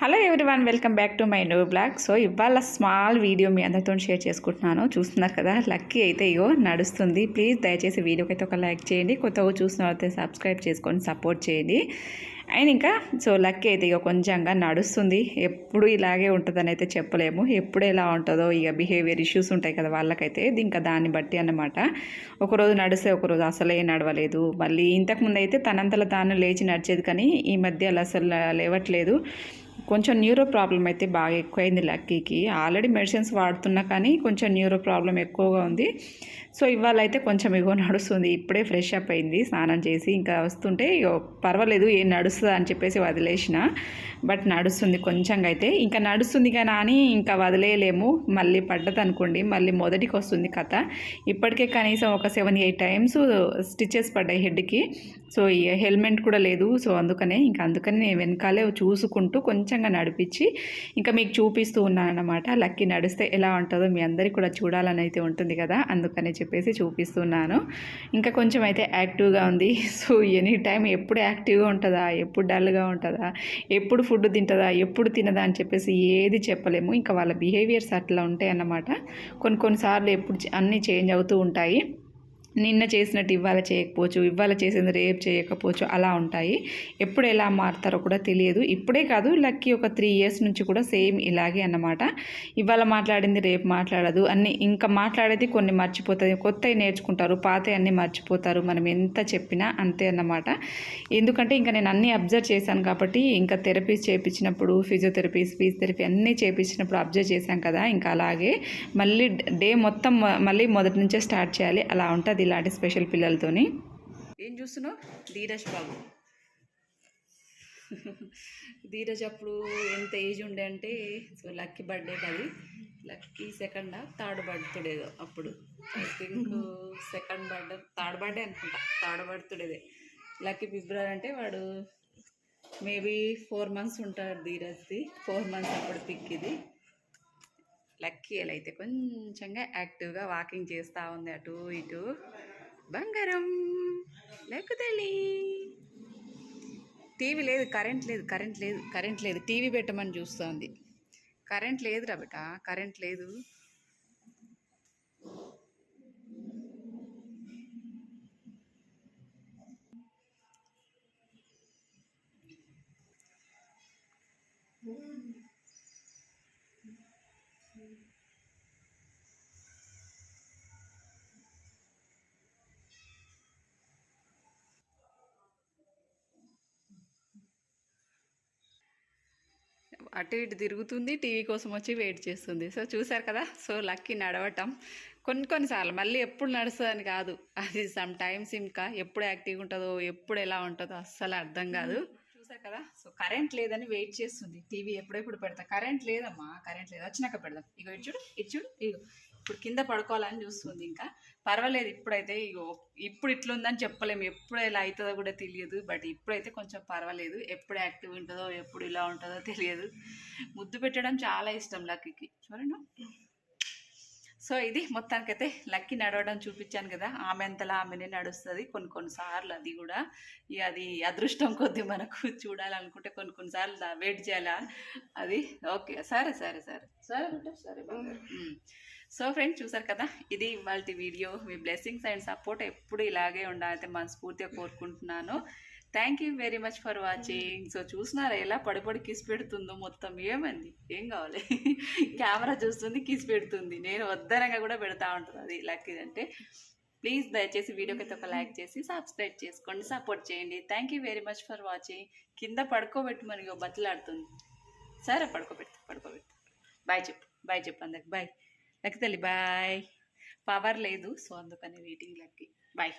Hello everyone welcome back to my new blog so ఇవాళ small video మీ అందరితో share చేసుకుంటున్నాను. చూస్తున్నారు కదా లక్కీ అయితే ఇగో నడుస్తుంది. ప్లీజ్ దయచేసి వీడియోకి అయితే ఒక లైక్ చేయండి. కొత్తగా చూసిన అయితే సబ్స్క్రైబ్ చేసుకొని సపోర్ట్ చేయండి. అండ్ ఇంకా సో లక్కీ అయితే ఇక కొంచెంగా నడుస్తుంది. ఎప్పుడు ఇలాగే ఉంటుందని అయితే చెప్పలేము. ఎప్పుడు ఎలా ఉంటుందో ఇక బిహేవియర్ ఇష్యూస్ ఉంటాయి కదా వాళ్ళకైతే. ఇంకా దాన్ని బట్టి అన్నమాట. ఒకరోజు నడిస్తే ఒకరోజు అసలే నడవలేదు. మళ్ళీ ఇంతకుముందు అయితే తనంతల తాను లేచి నడిచేది కానీ ఈ మధ్య అలా అసలు లేవట్లేదు. కొంచెం న్యూరో ప్రాబ్లం అయితే బాగా ఎక్కువైంది లక్కీకి. ఆల్రెడీ మెడిసిన్స్ వాడుతున్నా కానీ కొంచెం న్యూరో ప్రాబ్లం ఎక్కువగా ఉంది. సో ఇవాళ అయితే కొంచెం ఇగో నడుస్తుంది. ఇప్పుడే ఫ్రెష్ అప్ అయింది. స్నానం చేసి ఇంకా వస్తుంటే పర్వాలేదు ఏం నడుస్తుంది అని చెప్పేసి వదిలేసిన. బట్ నడుస్తుంది కొంచెంగా అయితే. ఇంకా నడుస్తుంది కానీ అని ఇంకా వదిలేయలేము. మళ్ళీ పడ్డది అనుకోండి. మళ్ళీ మొదటికి వస్తుంది కథ. ఇప్పటికే కనీసం ఒక సెవెన్ ఎయిట్ టైమ్స్ స్టిచెస్ పడ్డాయి హెడ్కి సో ఈ హెల్మెట్ కూడా లేదు. సో అందుకనే ఇంకా అందుకని నేను వెనకాలే చూసుకుంటూ కొంచెం కొంచెంగా నడిపించి ఇంకా మీకు చూపిస్తూ ఉన్నాను లక్కీ నడిస్తే ఎలా ఉంటుందో మీ అందరికీ కూడా చూడాలని అయితే ఉంటుంది కదా. అందుకనే చెప్పేసి చూపిస్తున్నాను. ఇంకా కొంచెం అయితే యాక్టివ్గా ఉంది. సో ఎనీ టైం ఎప్పుడు యాక్టివ్గా ఉంటుందా? ఎప్పుడు డల్గా ఉంటుందా? ఎప్పుడు ఫుడ్ తింటుందా? ఎప్పుడు తినదా? అని చెప్పేసి ఏది చెప్పలేము. ఇంకా వాళ్ళ బిహేవియర్స్ అట్లా ఉంటాయి అన్నమాట కొన్ని కొన్నిసార్లు ఎప్పుడు అన్నీ చేంజ్ అవుతూ ఉంటాయి. నిన్న చేసినట్టు ఇవాళ చేయకపోవచ్చు ఇవాళ చేసింది రేపు చేయకపోవచ్చు అలా ఉంటాయి. ఎప్పుడు ఎలా మారుతారో కూడా తెలియదు. ఇప్పుడే కాదు లక్కీ ఒక త్రీ ఇయర్స్ నుంచి కూడా సేమ్ ఇలాగే అన్నమాట. ఇవాళ మాట్లాడింది రేపు మాట్లాడదు అన్ని. ఇంకా మాట్లాడేది కొన్ని మర్చిపోతుంది కొత్తవి నేర్చుకుంటారు పాత అన్నీ మర్చిపోతారు. మనం ఎంత చెప్పినా అంతే అన్నమాట. ఎందుకంటే ఇంకా నేను అన్నీ అబ్జర్వ్ చేశాను కాబట్టి ఇంకా థెరపీస్ చేయించినప్పుడు ఫిజియోథెరపీ స్పీచ్ థెరపీ అన్నీ చేయించినప్పుడు అబ్జర్వ్ చేశాం కదా ఇంకా అలాగే మళ్ళీ డే మొత్తం మళ్ళీ మొదటి నుంచే స్టార్ట్ చేయాలి. అలా ఉంటుంది. ఇలాంటి స్పెషల్ పిల్లలతోని. ఏం చూస్తున్నావు? ధీరజ్ బాబు. ధీరజ్ అప్పుడు ఎంత ఏజ్ ఉండే అంటే సో లక్కీ బర్త్డే అది లక్కీ సెకండ్ థర్డ్ బర్త్డేదో అప్పుడు. I think second birthday third birthday అనుకుంటా. థర్డ్ బర్త్డేదే లక్కీ ఫిబ్రవరి అంటే వాడు మేబీ ఫోర్ మంత్స్ ఉంటాడు ధీరజ్ది. ఫోర్ మంత్స్ అప్పుడు పిక్ ఇది లక్కీ ఎలా అయితే కొంచెంగా యాక్టివ్గా వాకింగ్ చేస్తూ ఉంది అటు ఇటు. బంగారం లెక్కు తల్లి టీవీ లేదు కరెంట్ లేదు కరెంట్ లేదు కరెంట్ లేదు. టీవీ పెట్టమని చూస్తుంది కరెంట్ లేదురా బిడ్డ కరెంట్ లేదు. అటు ఇటు తిరుగుతుంది టీవీ కోసం వచ్చి వెయిట్ చేస్తుంది. సో చూసారు కదా? సో లక్కీ నడవటం. కొన్ని కొన్నిసార్లు మళ్ళీ ఎప్పుడు నడుస్తుందని కాదు. అది సమ్ టైమ్స్ ఇంకా ఎప్పుడు యాక్టివ్గా ఉంటుందో ఎప్పుడు ఎలా ఉంటుందో అస్సలు అర్థం కాదు. చూసా కదా? సో కరెంట్ లేదని వెయిట్ చేస్తుంది. టీవీ ఎప్పుడెప్పుడు పెడతా. కరెంట్ లేదమ్మా. కరెంట్ లేదు. వచ్చినాక పెడదాం. ఇగో ఇచ్చుడు ఇచ్చుడు ఇగో. ఇప్పుడు కింద పడుకోవాలని చూస్తుంది ఇంకా. పర్వాలేదు ఇప్పుడైతే ఇగో ఇప్పుడు ఇట్లుందని చెప్పలేము. ఎప్పుడు ఎలా అవుతుందో కూడా తెలియదు. బట్ ఇప్పుడైతే కొంచెం పర్వాలేదు. ఎప్పుడు యాక్టివ్ ఉంటుందో ఎప్పుడు ఇలా ఉంటుందో తెలియదు. ముద్దు పెట్టడం చాలా ఇష్టం లక్కీకి. చూడండి. సో ఇది మొత్తానికైతే లక్కీ నడవడం చూపించాను కదా ఆమె అంతలా ఆమెనే నడుస్తుంది. కొన్ని కొన్నిసార్లు అది కూడా ఇక అది అదృష్టం కొద్ది మనకు చూడాలనుకుంటే కొన్ని కొన్నిసార్లు వెయిట్ చేయాలా? అది ఓకే సరే సరే సరే. సరే బిడ్డ సరే సో ఫ్రెండ్స్ చూసారు కదా ఇది ఇవాళ వీడియో. మీ బ్లెస్సింగ్స్ అండ్ సపోర్ట్ ఎప్పుడు ఇలాగే ఉండాలంటే మనస్ఫూర్తిగా కోరుకుంటున్నాను. Thank you very much for watching so చూసినారా ఎలా పడి పడి కిస్ పెడుతుందో మొత్తం ఏమంది? ఏం కావాలి? కెమెరా చూస్తుంది కిస్ పెడుతుంది. నేను వద్దనగా కూడా పెడతా ఉంటుంది. అది లక్కీ అంటే ప్లీజ్ దయచేసి వీడియోకి అయితే ఒక లైక్ చేసి సబ్స్క్రైబ్ చేసుకోండి సపోర్ట్ చేయండి. Thank you very much for watching కింద పడుకోబెట్టు మనకి బతులాడుతుంది. సరే పడుకోబెడతా పడుకోబెడతా. బాయ్ చెప్పు బాయ్ చెప్పు అందరికి. బాయ్ లక్కి తల్లి బాయ్ పవర్ లేదు. సో అందుకని వెయిటింగ్ లక్కి బాయ్